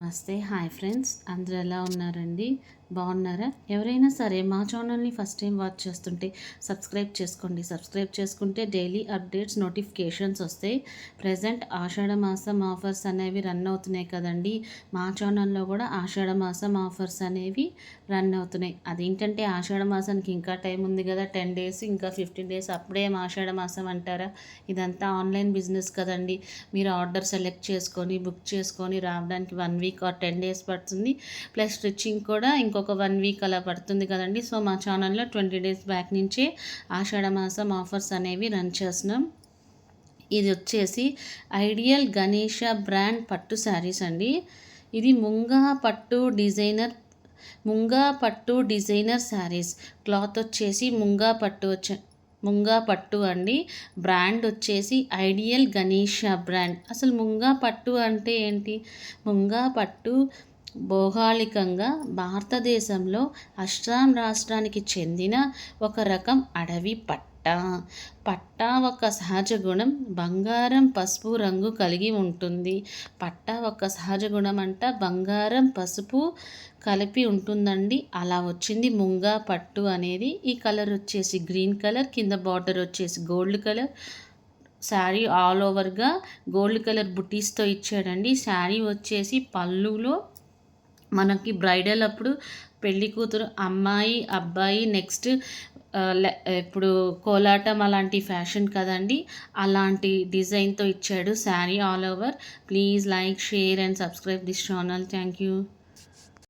నమస్తే. Hi friends. అందరూ ఎలా ఉన్నారండి? బాగున్నారా? ఎవరైనా సరే మా ఛానల్ని ఫస్ట్ టైం వాచ్ చేస్తుంటే సబ్స్క్రైబ్ చేసుకోండి. సబ్స్క్రైబ్ చేసుకుంటే డైలీ అప్డేట్స్ నోటిఫికేషన్స్ వస్తాయి. ప్రజెంట్ ఆషాఢ మాసం ఆఫర్స్ అనేవి రన్ అవుతున్నాయి కదండి. మా ఛానల్లో కూడా ఆషాఢ మాసం ఆఫర్స్ అనేవి రన్ అవుతున్నాయి. అదేంటంటే ఆషాఢ మాసానికి ఇంకా టైం ఉంది కదా. టెన్ డేస్ ఇంకా ఫిఫ్టీన్ డేస్ అప్పుడే ఆషాఢ మాసం అంటారా? ఇదంతా ఆన్లైన్ బిజినెస్ కదండి. మీరు ఆర్డర్ సెలెక్ట్ చేసుకొని బుక్ చేసుకొని రావడానికి one week or ten days పడుతుంది. ప్లస్ స్టిచ్చింగ్ కూడా ఇంకొక వన్ వీక్ అలా పడుతుంది కదండి. సో మా ఛానల్లో ట్వంటీ డేస్ బ్యాక్ నుంచే ఆషాఢ మాసం ఆఫర్స్ అనేవి రన్ చేస్తున్నాం. ఇది వచ్చేసి ఐడియల్ గణేష బ్రాండ్ పట్టు శారీస్ అండి. ఇది ముంగా పట్టు డిజైనర్ ముంగా పట్టు డిజైనర్ శారీస్ క్లాత్ వచ్చేసి ముంగా పట్టు వచ్చే ముంగా పట్టు అండి. బ్రాండ్ వచ్చేసి ఐడియల్ గణేష బ్రాండ్. అసలు ముంగా పట్టు అంటే ఏంటి? ముంగా పట్టు భౌగోళికంగా భారతదేశంలో అస్సాం రాష్ట్రానికి చెందిన ఒక రకం అడవి పట్టు. పట్ట. పట్ట ఒక సహజ గుణం. బంగారం పసుపు రంగు కలిగి ఉంటుంది. పట్ట ఒక సహజ గుణం అంట బంగారం పసుపు కలిపి ఉంటుందండి. అలా వచ్చింది ముంగా పట్టు అనేది. ఈ కలర్ వచ్చేసి గ్రీన్ కలర్. కింద బార్డర్ వచ్చేసి గోల్డ్ కలర్. శారీ ఆల్ ఓవర్గా గోల్డ్ కలర్ బుటీస్తో ఇచ్చాడండి. శారీ వచ్చేసి పళ్ళులో మనకి బ్రైడల్ అప్పుడు పెళ్ళి కూతురు అమ్మాయి అబ్బాయి నెక్స్ట్ ఇప్పుడు కోలాటం అలాంటి ఫ్యాషన్ కదండి అలాంటి డిజైన్తో ఇచ్చాడు sari all over. Please like share and subscribe this channel. Thank you.